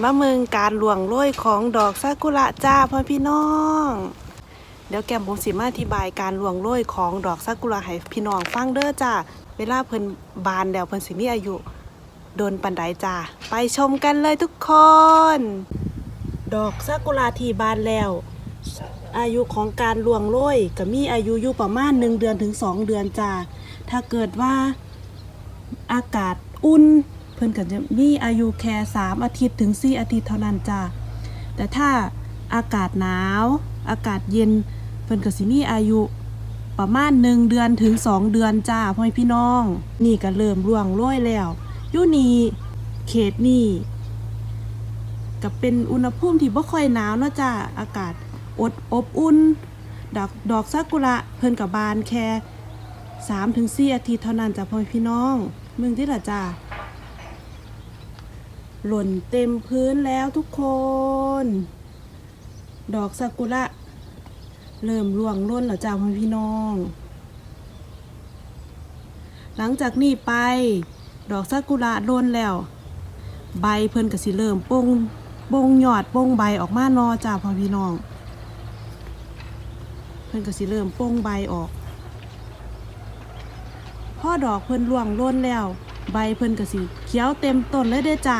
มาเมืองการหลวงโรยของดอกซากุระจ้าพ่อพี่น้อง เดี๋ยวแก้มผมสิมาอธิบายการหลวงโรยของดอกซากุระให้พี่น้องฟังเด้อจ้าเวลาเพิ่นบานแล้วเพิ่นสิมีอายุโดนปันไดจ้าไปชมกันเลยทุกคน ดอกซากุระที่บานแล้ว อายุของการหลวงโรยก็มีอายุอยู่ประมาณ1เดือนถึง2เดือนจ้าถ้าเกิดว่าอากาศอุ่น เพิ่นก็จะมีอายุแค่3อาทิตย์ถึง4อาทิตย์เท่านั้นจ้าแต่ถ้าอากาศหนาว อากาศเย็น เพิ่นก็สิมีอายุประมาณ1เดือนถึง2เดือนจ้าพ่อแม่พี่น้อง นี่ก็เริ่มร่วงโรยแล้วอยู่นี่เขตนี่ก็เป็นอุณหภูมิที่บ่ค่อยหนาวเนาะจ้าอากาศอดอบอุ่น ดอกดอกซากุระเพิ่นกับบานแค่3ถึง4อาทิตย์เท่านั้นจ้ะพ่อแม่พี่น้องเมืองที่ละจ้า หล่นเต็มพื้นแล้วทุกคน ดอกซากุระเริ่มร่วงร่นแล้วจ้าพ่อพี่น้อง หลังจากนี้ไป ดอกซากุระร่นแล้ว ใบเพิ่นก็สิเริ่มปงปงยอดปงใบออกมานอจ้าพ่อพี่น้อง เพิ่นก็สิเริ่มปงใบออกพ่อดอกเพิ่นร่วงร่นแล้ว ใบเพิ่นก็สิเขียวเต็มต้นเลยเด้จ้า